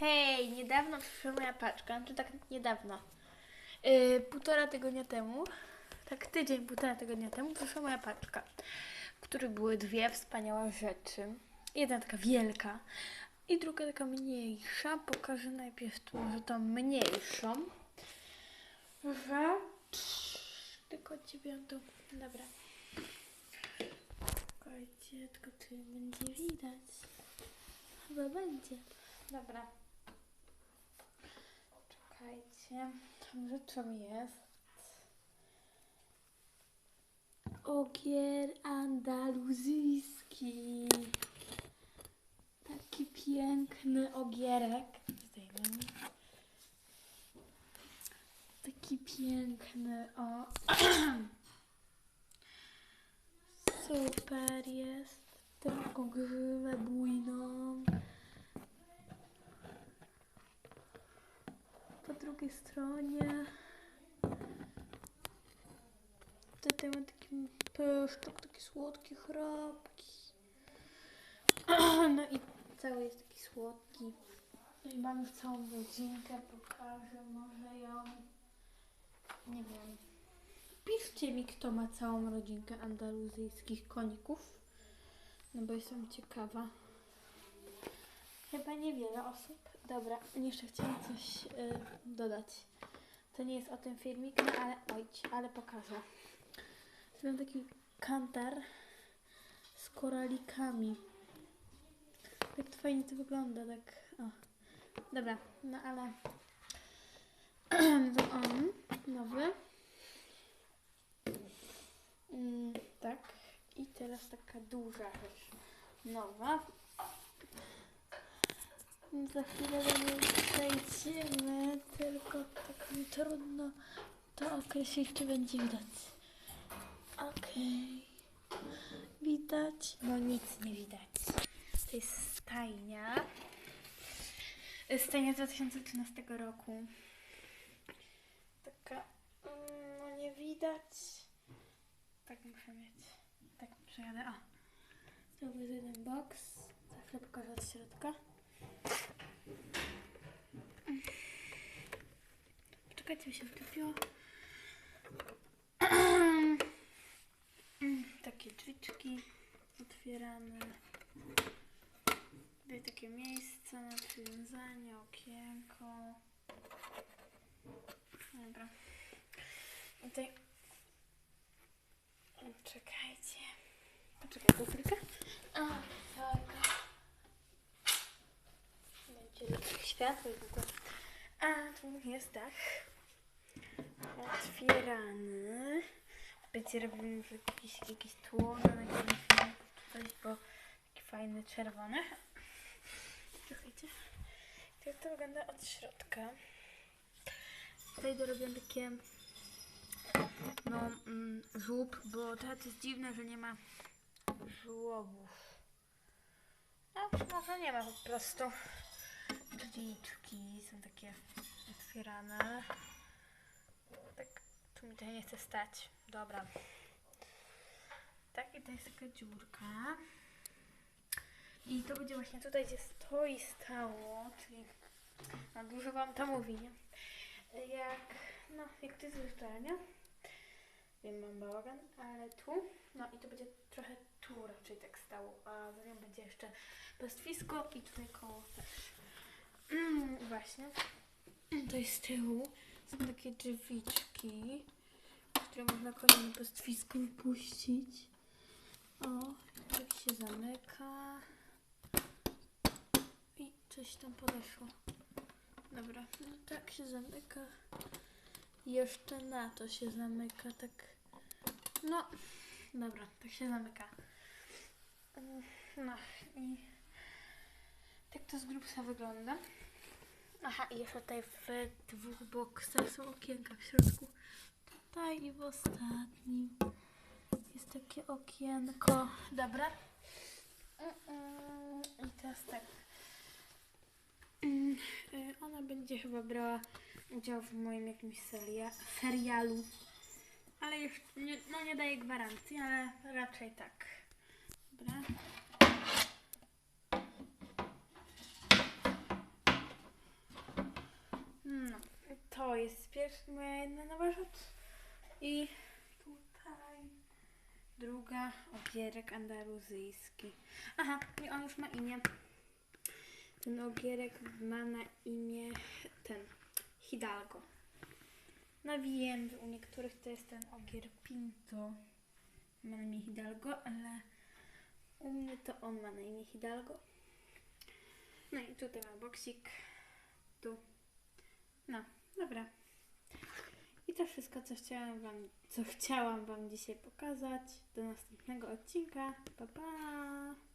Hej, niedawno przyszła moja paczka, znaczy tak niedawno. Yy, półtora tygodnia temu, tak tydzień, półtora tygodnia temu przyszła moja paczka, w której były dwie wspaniałe rzeczy. Jedna taka wielka i druga taka mniejsza. Pokażę najpierw tu może tą mniejszą. Rzecz. Tylko ciebie tu. Dobra. Czekajcie, tylko czy będzie widać? Chyba będzie. Dobra. Czekajcie. Tą rzeczą jest. Ogier andaluzyjski. Taki piękny ogierek. Zdejmę. Taki piękny, o. Super jest. Taką grzywę bujną. Po drugiej stronie tutaj ma taki pyszczek, taki słodki chrapki. No i cały jest taki słodki. No i mam już całą rodzinkę, pokażę może ją. Nie wiem. Piszcie mi, kto ma całą rodzinkę andaluzyjskich koników. No bo jestem ciekawa. Chyba niewiele osób. Dobra, jeszcze chciałam coś y, dodać. To nie jest o tym filmik, no ale ojć, ale pokażę. Mam taki kantar z koralikami. Jak fajnie to wygląda, tak. O. Dobra, no ale to on, nowy. Mm, tak. I teraz taka duża rzecz. Nowa. Za chwilę do niej przejdziemy, tylko tak mi trudno to określić, czy będzie widać. Okej. Widać? No nic nie widać. To jest stajnia. Stajnia z 2013 roku. Taka, mm, no nie widać. Tak muszę mieć. Tak przejadę. O. To jest jeden box. Za chwilę pokażę od środka. Czekajcie, mi się wtopiło. Takie drzwiczki otwierane. Tutaj takie miejsce na przywiązanie, okienko. Dobra. I tutaj... Czekajcie. Poczekaj, chwilkę. A, tak. Będzie światło i w ogóle. A, tu jest dach. Otwierany. Będzie robimy może jakiś, jakiś tło na czy coś, bo taki fajny, czerwony. Czekajcie. Tak to wygląda od środka. Tutaj dorobiłam takie no mm, żółb, bo teraz jest dziwne, że nie ma żłobów. A może nie ma po prostu. Drzwiczki są takie otwierane. Mi tutaj nie chce stać. Dobra. Tak, i to jest taka dziurka. I to będzie właśnie tutaj, gdzie stoi stało, czyli no, dużo wam to mówi, nie? Jak, no, jak to jest wyszczelnia. Wiem, mam bałagan, ale tu, no i to będzie trochę tu raczej tak stało, a za nią będzie jeszcze pastwisko i tutaj koło też. Mm, właśnie. To jest z tyłu. Są takie drzwiczki, które można na pastwisko wypuścić. O, tak się zamyka. I coś tam podeszło. Dobra, no tak się zamyka. Jeszcze na to się zamyka, tak. No, dobra, tak się zamyka. No i tak to z grubsza wygląda. Aha, i jeszcze tutaj w dwóch boksach są okienka w środku. Tutaj i w ostatnim jest takie okienko. Dobra. I teraz tak. Mm, y, Ona będzie chyba brała udział w moim jakimś seria, serialu. Ale jeszcze nie, no nie daję gwarancji, ale raczej tak. Dobra. to jest pierwsza moja jedna nowa rzecz. I tutaj druga ogierek andaluzyjski. Aha, i on już ma imię. Ten ogierek ma na imię ten Hidalgo. No wiem, że u niektórych to jest ten ogier Pinto. Ma na imię Hidalgo, ale u mnie to on ma na imię Hidalgo. No i tutaj ma boksik. Tu. No, dobra. To wszystko, co chciałam wam, co chciałam wam dzisiaj pokazać. Do następnego odcinka. Pa, pa!